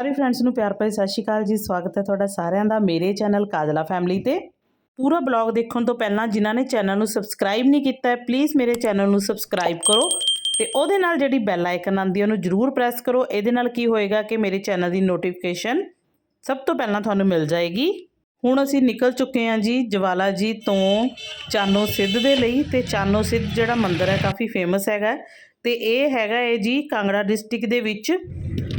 ਸਾਰੇ ਫਰੈਂਡਸ ਨੂੰ ਪਿਆਰ ਭਰੀ ਸਤਿ ਸ਼੍ਰੀ ਅਕਾਲ ਜੀ, ਸਵਾਗਤ ਹੈ ਤੁਹਾਡਾ ਸਾਰਿਆਂ ਦਾ ਮੇਰੇ ਚੈਨਲ ਕਾਜਲਾ ਫੈਮਿਲੀ ਤੇ। ਪੂਰਾ ਬਲੌਗ ਦੇਖਣ ਤੋਂ ਪਹਿਲਾਂ ਜਿਨ੍ਹਾਂ ਨੇ ਚੈਨਲ ਨੂੰ ਸਬਸਕ੍ਰਾਈਬ ਨਹੀਂ ਕੀਤਾ ਹੈ ਪਲੀਜ਼ ਮੇਰੇ ਚੈਨਲ ਨੂੰ ਸਬਸਕ੍ਰਾਈਬ ਕਰੋ ਤੇ ਉਹਦੇ ਨਾਲ ਜਿਹੜੀ ਬੈਲ ਆਈਕਨ ਆਉਂਦੀ ਹੈ, ਉਹਨੂੰ ਜਰੂਰ ਪ੍ਰੈਸ ਕਰੋ। ਇਹਦੇ ਨਾਲ ਕੀ ਹੋਏਗਾ ਕਿ ਮੇਰੇ ਚੈਨਲ ਦੀ ਨੋਟੀਫਿਕੇਸ਼ਨ ਸਭ ਤੋਂ ਪਹਿਲਾਂ ਤੁਹਾਨੂੰ ਮਿਲ ਜਾਏਗੀ। ਹੁਣ ਅਸੀਂ ਨਿਕਲ ਚੁੱਕੇ ਹਾਂ ਜੀ ਜਵਾਲਾ ਜੀ ਤੋਂ ਚਾਨੋ ਸਿੱਧ ਦੇ ਲਈ ਤੇ ਚਾਨੋ ਸਿੱਧ ਜਿਹੜਾ ਮੰਦਿਰ ਹੈ, ਕਾਫੀ ਫੇਮਸ ਹੈਗਾ ਤੇ ਇਹ ਹੈਗਾ ਹੈ ਜੀ ਕਾਂਗੜਾ ਡਿਸਟ੍ਰਿਕਟ ਦੇ ਵਿੱਚ।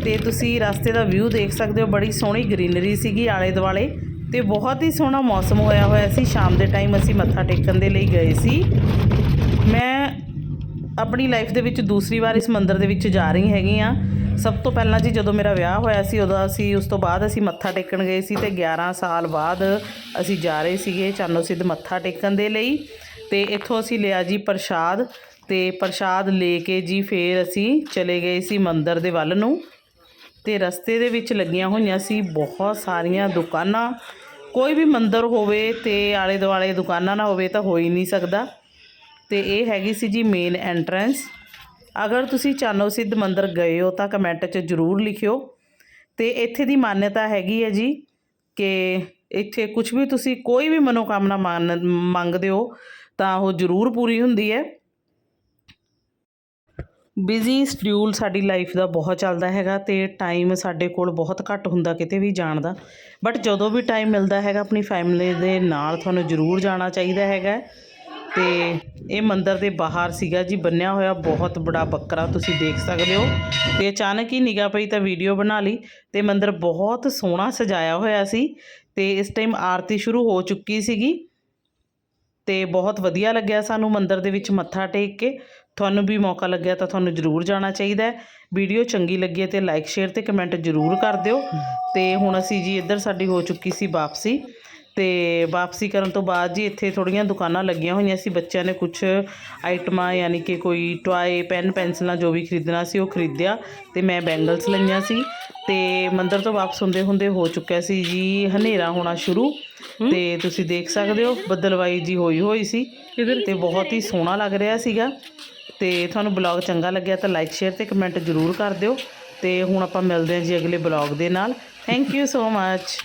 ਤੇ ਤੁਸੀਂ ਰਸਤੇ ਦਾ ਵਿਊ ਦੇਖ ਸਕਦੇ ਹੋ। ਬੜੀ ਸੋਹਣੀ ਗ੍ਰੀਨਰੀ ਸੀਗੀ ਆਲੇ ਦੁਆਲੇ ਤੇ ਬਹੁਤ ਹੀ ਸੋਹਣਾ ਮੌਸਮ ਹੋਇਆ ਹੋਇਆ ਸੀ। ਸ਼ਾਮ ਦੇ ਟਾਈਮ ਅਸੀਂ ਮੱਥਾ ਟੇਕਣ ਦੇ ਲਈ ਗਏ ਸੀ। ਮੈਂ ਆਪਣੀ ਲਾਈਫ ਦੇ ਵਿੱਚ ਦੂਸਰੀ ਵਾਰ ਇਸ ਮੰਦਿਰ ਦੇ ਵਿੱਚ ਜਾ ਰਹੀ ਹੈਗੀ ਆ ਸਭ ਤੋਂ ਪਹਿਲਾਂ ਜੀ ਜਦੋਂ ਮੇਰਾ ਵਿਆਹ ਹੋਇਆ ਸੀ, ਉਦੋਂ ਅਸੀਂ, ਉਸ ਤੋਂ ਬਾਅਦ ਅਸੀਂ ਮੱਥਾ ਟੇਕਣ ਗਏ ਸੀ ਤੇ 11 ਸਾਲ ਬਾਅਦ ਅਸੀਂ ਜਾ ਰਹੇ ਸੀਗੇ ਚਾਨੋ ਸਿੱਧ ਮੱਥਾ ਟੇਕਣ ਦੇ ਲਈ। ਤੇ ਇੱਥੋਂ ਅਸੀਂ ਲਿਆ ਜੀ ਪ੍ਰਸ਼ਾਦ ਤੇ ਪ੍ਰਸ਼ਾਦ ਲੈ ਕੇ ਜੀ ਫੇਰ ਅਸੀਂ ਚਲੇ ਗਏ ਸੀ ਮੰਦਿਰ ਦੇ ਵੱਲ ਨੂੰ। ਤੇ ਰਸਤੇ ਦੇ ਵਿੱਚ ਲੱਗੀਆਂ ਹੋਈਆਂ ਸੀ ਬਹੁਤ ਸਾਰੀਆਂ ਦੁਕਾਨਾਂ। ਕੋਈ ਵੀ ਮੰਦਰ ਹੋਵੇ ਤੇ ਆਲੇ ਦੁਆਲੇ ਦੁਕਾਨਾਂ ਨਾ ਹੋਵੇ ਤਾਂ ਹੋ ਹੀ ਨਹੀਂ ਸਕਦਾ। ਤੇ ਇਹ ਹੈਗੀ ਸੀ ਜੀ ਮੇਨ ਐਂਟਰੈਂਸ ਅਗਰ ਤੁਸੀਂ ਚਾਨੋ ਸਿੱਧ ਮੰਦਰ ਗਏ ਹੋ ਤਾਂ ਕਮੈਂਟ 'ਚ ਜ਼ਰੂਰ ਲਿਖਿਓ। ਤੇ ਇੱਥੇ ਦੀ ਮਾਨਤਾ ਹੈਗੀ ਹੈ ਜੀ ਕਿ ਇੱਥੇ ਕੁਝ ਵੀ ਤੁਸੀਂ ਕੋਈ ਵੀ ਮਨੋਕਾਮਨਾ ਮੰਨ- ਮੰਗਦੇ ਹੋ ਤਾਂ ਉਹ ਜ਼ਰੂਰ ਪੂਰੀ ਹੁੰਦੀ ਹੈ। ਬਿਜ਼ੀ ਸ਼ਡਿਊਲ ਸਾਡੀ ਲਾਈਫ ਦਾ ਬਹੁਤ ਚੱਲਦਾ ਹੈਗਾ ਅਤੇ ਟਾਈਮ ਸਾਡੇ ਕੋਲ ਬਹੁਤ ਘੱਟ ਹੁੰਦਾ ਕਿਤੇ ਵੀ ਜਾਣ ਦਾ। ਬਟ ਜਦੋਂ ਵੀ ਟਾਈਮ ਮਿਲਦਾ ਹੈਗਾ, ਆਪਣੀ ਫੈਮਿਲੀ ਦੇ ਨਾਲ ਤੁਹਾਨੂੰ ਜ਼ਰੂਰ ਜਾਣਾ ਚਾਹੀਦਾ ਹੈਗਾ। ਅਤੇ ਇਹ ਮੰਦਿਰ ਦੇ ਬਾਹਰ ਸੀਗਾ ਜੀ, ਬੰਨਿਆ ਹੋਇਆ ਬਹੁਤ ਬੜਾ ਬੱਕਰਾ ਤੁਸੀਂ ਦੇਖ ਸਕਦੇ ਹੋ। ਤੇ ਅਚਾਨਕ ਹੀ ਨਿਗਾਹ ਪਈ ਤਾਂ ਵੀਡੀਓ ਬਣਾ ਲਈ ਤੇ ਮੰਦਿਰ ਬਹੁਤ ਸੋਹਣਾ ਸਜਾਇਆ ਹੋਇਆ ਸੀ। ਤੇ ਇਸ ਟਾਈਮ ਆਰਤੀ ਸ਼ੁਰੂ ਹੋ ਚੁੱਕੀ ਸੀਗੀ। ਤੇ ਬਹੁਤ ਵਧੀਆ ਲੱਗਿਆ ਸਾਨੂੰ ਮੰਦਿਰ ਦੇ ਵਿੱਚ ਮੱਥਾ ਟੇਕ ਕੇ। ਤੁਹਾਨੂੰ ਵੀ ਮੌਕਾ ਲੱਗਿਆ ਤਾਂ ਤੁਹਾਨੂੰ ਜ਼ਰੂਰ ਜਾਣਾ ਚਾਹੀਦਾ ਹੈ। ਵੀਡੀਓ ਚੰਗੀ ਲੱਗੀ ਹੈ ਤੇ ਲਾਈਕ, ਸ਼ੇਅਰ ਤੇ ਕਮੈਂਟ ਜ਼ਰੂਰ ਕਰ ਦਿਓ। ਤੇ ਹੁਣ ਅਸੀਂ ਜੀ ਇੱਧਰ ਸਾਡੀ ਹੋ ਚੁੱਕੀ ਸੀ ਵਾਪਸੀ। ਤੇ ਵਾਪਸੀ ਕਰਨ ਤੋਂ ਬਾਅਦ ਜੀ ਇੱਥੇ ਥੋੜੀਆਂ ਦੁਕਾਨਾਂ ਲੱਗੀਆਂ ਹੋਈਆਂ ਸੀ। ਬੱਚਿਆਂ ਨੇ ਕੁਝ ਆਈਟਮਾਂ ਯਾਨੀ ਕਿ ਕੋਈ ਟੁਆਏ ਪੈਨ ਪੈਨਸਲਾਂ ਜੋ ਵੀ ਖਰੀਦਣਾ ਸੀ ਉਹ ਖਰੀਦਿਆ ਤੇ ਮੈਂ ਬੈਂਗਲਸ ਲਈਆਂ ਸੀ ਤੇ ਮੰਦਿਰ ਤੋਂ ਵਾਪਸ ਹੁੰਦੇ ਹੁੰਦੇ ਹੋ ਚੁੱਕਿਆ ਸੀ ਜੀ ਹਨੇਰਾ ਹੋਣਾ ਸ਼ੁਰੂ ਤੇ ਤੁਸੀਂ ਦੇਖ ਸਕਦੇ ਹੋ ਬੱਦਲਵਾਈ ਜੀ ਹੋਈ ਹੋਈ ਸੀ ਤੇ ਬਹੁਤ ਹੀ ਸੋਹਣਾ ਲੱਗ ਰਿਹਾ ਸੀਗਾ ਤੇ ਤੁਹਾਨੂੰ ਬਲੌਗ ਚੰਗਾ ਲੱਗਿਆ ਤਾਂ ਲਾਈਕ ਸ਼ੇਅਰ ਤੇ ਕਮੈਂਟ ਜ਼ਰੂਰ ਕਰ ਦਿਓ ਤੇ ਹੁਣ ਆਪਾਂ ਮਿਲਦੇ ਹਾਂ ਜੀ ਅਗਲੇ ਬਲੌਗ ਦੇ ਨਾਲ। Thank you so much.